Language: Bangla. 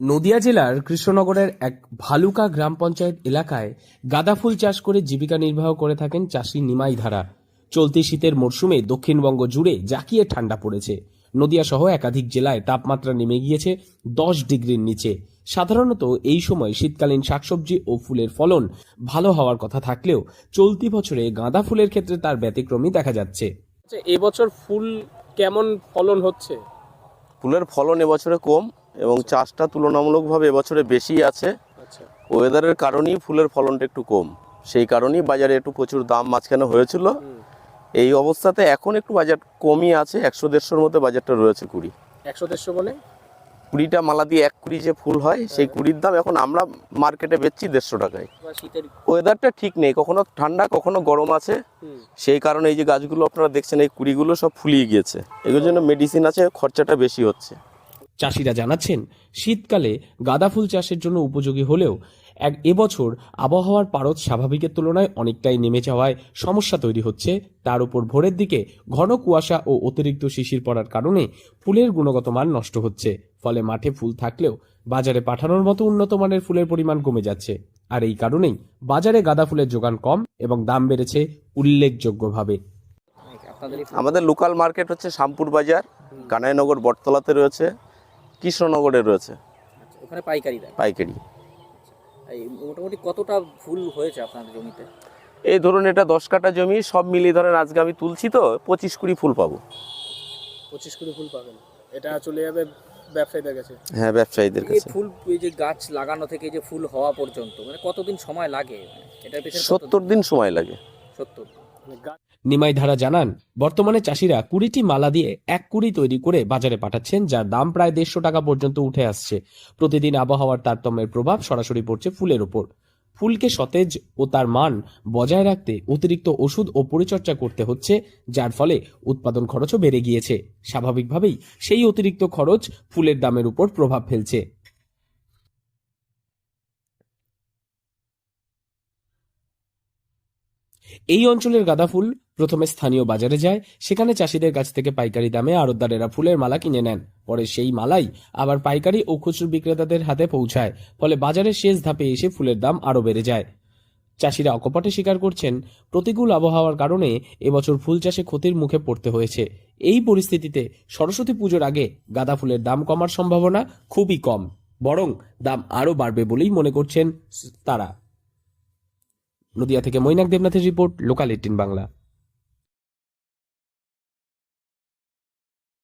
নদিয়া জেলার কৃষ্ণনগরের এক ভালুকা গ্রাম পঞ্চায়েত এলাকায় গাঁদা ফুল চাষ করে জীবিকা নির্বাহ করে থাকেন চাষি নিমাই ধারা। চলতি শীতের মরশুমে দক্ষিণবঙ্গ জুড়ে জাকিয়ে ঠান্ডা পড়েছে। নদিয়া সহ একাধিক জেলায় তাপমাত্রা নেমে গিয়েছে দশ ডিগ্রির নিচে। সাধারণত এই সময় শীতকালীন শাকসবজি ও ফুলের ফলন ভালো হওয়ার কথা থাকলেও চলতি বছরে গাঁদা ফুলের ক্ষেত্রে তার ব্যতিক্রমী দেখা যাচ্ছে। আচ্ছা এবছর ফুল কেমন ফলন হচ্ছে? ফুলের ফলন এবছরে কম এবং চাষটা তুলনামূলকভাবে এবছরে বেশি আছে। আচ্ছা। ওয়েদারের কারণেই ফুলের ফলনটা একটু কম। সেই কারণেই বাজারে একটু প্রচুর দাম মাঝখানে হয়েছিল। এই অবস্থাতে এখন একটু বাজার কমই আছে একশো দেড়শোর মধ্যে বাজারটা রয়েছে কুড়ি। একশো দেড়শো বলে? কুড়িটা মালা দিয়ে এক কুড়ি যে ফুল হয় সেই কুড়ির দাম এখন আমরা মার্কেটে বেচছি দেড়শো টাকায়। ওয়েদারটা ঠিক নেই কখনো ঠান্ডা কখনো গরম আছে। সেই কারণে এই যে গাছগুলো আপনারা দেখছেন এই কুড়িগুলো সব ফুলিয়ে গিয়েছে। এগুলোর জন্য মেডিসিন আছে খরচাটা বেশি হচ্ছে। চাষিরা জানাচ্ছেন, শীতকালে গাঁদা ফুল চাষের জন্য উপযোগী হলেও এক এবছর আবহাওয়ার পারদ স্বাভাবিকের তুলনায় অনেকটাই নেমে যাওয়ায় সমস্যা তৈরি হচ্ছে। তার উপর ভোরের দিকে ঘন কুয়াশা ও অতিরিক্ত শিশির পড়ার কারণে ফুলের গুণগত মান নষ্ট হচ্ছে। ফলে মাঠে ফুল থাকলেও বাজারে পাঠানোর মতো উন্নত মানের ফুলের পরিমাণ কমে যাচ্ছে। আর এই কারণেই বাজারে গাঁদা ফুলের যোগান কম এবং দাম বেড়েছে উল্লেখযোগ্যভাবে। আমাদের লোকাল মার্কেট হচ্ছে শামপুর বাজার, কানাইনগর বটতলাতে রয়েছে। কৃষ্ণনগরে রয়েছে। আচ্ছা, ওখানে পাইকারি দেয়? পাইকারি। এই মোটামুটি কতটা ফুল হয়েছে আপনাদের জমিতে? এই ধরুন এটা দশ কাঠা জমি সব মিলিয়ে ধরেন আজকে আমি তুলছি তো পঁচিশ কুড়ি ফুল পাবো। পঁচিশ কুড়ি ফুল পাবেন। এটা চলে যাবে ব্যবসায়ীদের কাছে? হ্যাঁ ব্যবসায়ীদের এই কাছে। ফুল এই যে গাছ লাগানো থেকে যে ফুল হওয়া পর্যন্ত মানে কতদিন সময় লাগে? এটার পিছনে সত্তর দিন সময় লাগে। সত্তর মানে গা- নিমাই ধারা জানান, বর্তমানে চাষিরা কুড়িটি মালা দিয়ে এক কুড়ি তৈরি করে বাজারে পাঠাচ্ছেন, যার দাম প্রায় দেড়শো টাকা পর্যন্ত উঠে আসছে। প্রতিদিন আবহাওয়ার তারতম্যের প্রভাব সরাসরি পড়ছে ফুলের ওপর ফুলকে সতেজ ও তার মান বজায় রাখতে অতিরিক্ত ওষুধ ও পরিচর্যা করতে হচ্ছে, যার ফলে উৎপাদন খরচও বেড়ে গিয়েছে। স্বাভাবিকভাবেই সেই অতিরিক্ত খরচ ফুলের দামের উপর প্রভাব ফেলছে। এই অঞ্চলের গাঁদা ফুল প্রথমে স্থানীয় বাজারে যায়, সেখানে চাষিদের কাছ থেকে পাইকারি দামে আড়তদারেরা ফুলের মালা কিনে নেন। পরে সেই মালাই আবার পাইকারি ও খুচরো বিক্রেতাদের হাতে পৌঁছায়, ফলে বাজারের শেষ ধাপে এসে ফুলের দাম আরও বেড়ে যায়। চাষিরা অকপটে স্বীকার করছেন, প্রতিকূল আবহাওয়ার কারণে এবছর ফুল চাষে ক্ষতির মুখে পড়তে হয়েছে। এই পরিস্থিতিতে সরস্বতী পুজোর আগে গাঁদা ফুলের দাম কমার সম্ভাবনা খুবই কম, বরং দাম আরও বাড়বে বলেই মনে করছেন তারা। নদিয়া থেকে মৈনাক দেবনাথের রিপোর্ট লোকাল এইটিন বাংলা।